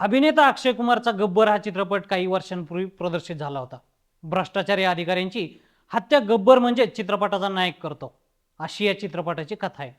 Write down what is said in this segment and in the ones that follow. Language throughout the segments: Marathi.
अभिनेता अक्षय कुमारचा गब्बर हा चित्रपट काही वर्षांपूर्वी प्रदर्शित झाला होता. भ्रष्टाचारी अधिकाऱ्यांची हत्या गब्बर म्हणजे चित्रपटाचा नायक करतो. अशी या चित्रपटाची कथा आहे.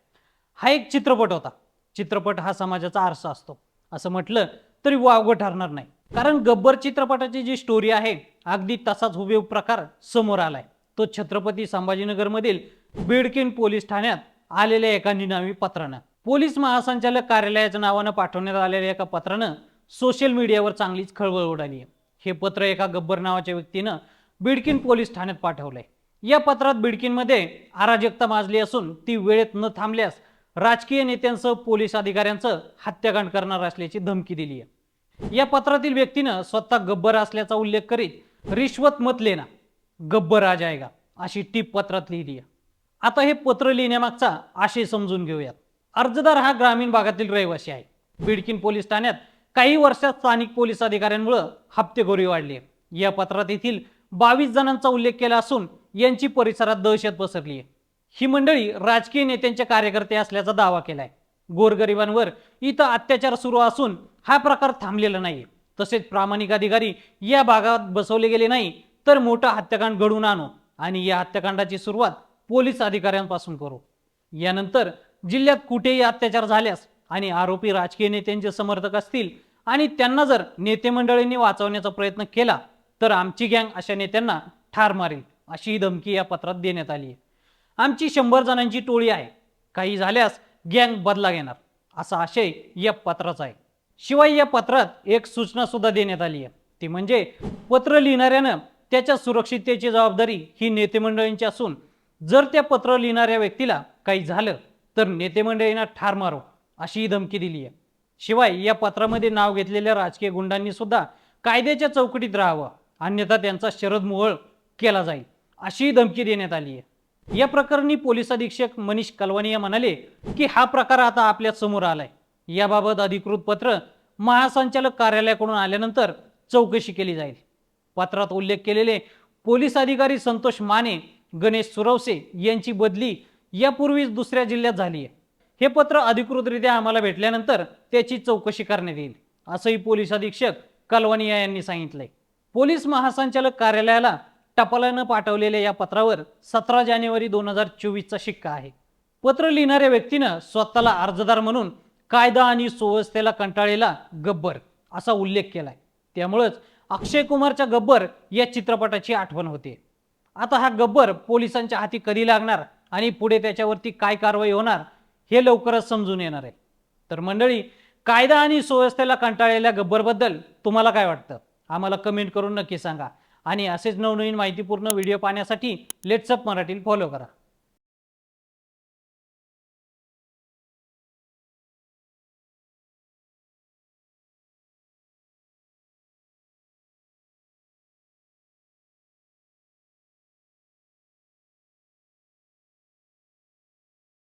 हा एक चित्रपट होता. चित्रपट हा समाजाचा आरसा असतो. असं म्हटलं तरी वावगं ठरणार नाही. कारण गब्बर चित्रपटाची जी स्टोरी आहे अगदी तसाच हुबेहूब प्रकार समोर आलाय. तो छत्रपती संभाजीनगरमधील बिडकिन पोलीस ठाण्यात आलेल्या एका निनावी पत्रानं पोलीस महासंचालक कार्यालयाच्या नावानं पाठवण्यात आलेल्या एका पत्रानं सोशल मीडियावर चांगलीच खळबळ उडाली. आहे हे पत्र एका गब्बर नावाच्या व्यक्तीनं बिडकीन पोलीस ठाण्यात पाठवलंय. या पत्रात बिडकीनमध्ये अराजकता माजली असून ती वेळेत न थांबल्यास राजकीय नेत्यांसह पोलीस अधिकाऱ्यांचं हत्याकांड करणार असल्याची धमकी दिली आहे. या पत्रातील व्यक्तीनं स्वतः गब्बर असल्याचा उल्लेख करीत रिश्वत मत लेना गब्बर आ जाएगा अशी टीप पत्रात लिहिली आहे. आता हे पत्र लिहिण्यामागचा आशय समजून घेऊयात. अर्जदार हा ग्रामीण भागातील रहिवासी आहे. बिडकीन पोलीस ठाण्यात काही वर्षात स्थानिक पोलीस अधिकाऱ्यांमुळे हप्तेखोरी वाढली. या पत्रात येथील बावीस जणांचा उल्लेख केला असून यांची परिसरात दहशत पसरली. आहे ही मंडळी राजकीय नेत्यांचे कार्यकर्ते असल्याचा दावा केलाय. गोरगरिबांवर इथं अत्याचार सुरू असून हा प्रकार थांबलेला नाही. तसेच प्रामाणिक अधिकारी या भागात बसवले गेले नाही तर मोठा हत्याकांड घडवून आणू आणि या हत्याकांडाची सुरुवात पोलीस अधिकाऱ्यांपासून करू. यानंतर जिल्ह्यात कुठेही अत्याचार झाल्यास आणि आरोपी राजकीय नेत्यांचे समर्थक असतील आणि त्यांना जर नेते मंडळींनी वाचवण्याचा प्रयत्न केला तर आमची गँग अशा नेत्यांना ठार मारेल अशी धमकी या पत्रात देण्यात आली आहे. आमची शंभर जणांची टोळी आहे. काही झाल्यास गँग बदला घेणार असा आशय या पत्राचा आहे. शिवाय या पत्रात एक सूचना सुद्धा देण्यात आली आहे. ती म्हणजे पत्र लिहिणाऱ्यानं त्याच्या सुरक्षिततेची जबाबदारी ही नेते मंडळींची असून जर त्या पत्र लिहिणाऱ्या व्यक्तीला काही झालं तर नेते मंडळींना ठार मारो अशी धमकी दिली आहे. शिवाय या पत्रामध्ये नाव घेतलेल्या राजकीय गुंडांनी सुद्धा कायद्याच्या चौकटीत राहावं. अन्यथा त्यांचा शरद मोहळ केला जाईल अशी धमकी देण्यात आली आहे. या प्रकरणी पोलीस अधीक्षक मनीष कलवानिया म्हणाले की हा प्रकार आता आपल्यासमोर आलाय. याबाबत अधिकृत पत्र महासंचालक कार्यालयाकडून आल्यानंतर चौकशी केली जाईल. पत्रात उल्लेख केलेले पोलीस अधिकारी संतोष माने गणेश सुरवसे यांची बदली यापूर्वीच दुसऱ्या जिल्ह्यात झाली आहे. हे पत्र अधिकृतरित्या आम्हाला भेटल्यानंतर त्याची चौकशी करण्यात येईल असंही पोलीस अधीक्षक कलवानिया यांनी सांगितलंय. पोलीस महासंचालक कार्यालयाला टपालानं पाठवलेल्या या पत्रावर सतरा जानेवारी दोन हजार चोवीसचा शिक्का आहे. पत्र लिहिणाऱ्या व्यक्तीनं स्वतःला अर्जदार म्हणून कायदा आणि सुव्यवस्थेला कंटाळलेला गब्बर असा उल्लेख केलाय. त्यामुळंच अक्षय कुमारच्या गब्बर या चित्रपटाची आठवण होते. आता हा गब्बर पोलिसांच्या हाती कधी लागणार आणि पुढे त्याच्यावरती काय कारवाई होणार हे लवकरच समजून येणार आहे. तर मंडळी कायदा आणि सुव्यवस्थेला कंटाळलेल्या गब्बरबद्दल तुम्हाला काय वाटतं? आम्हाला कमेंट करून नक्की सांगा. आणि असेच नवनवीन माहितीपूर्ण व्हिडिओ पाहण्यासाठी लेट्सअप मराठी फॉलो करा.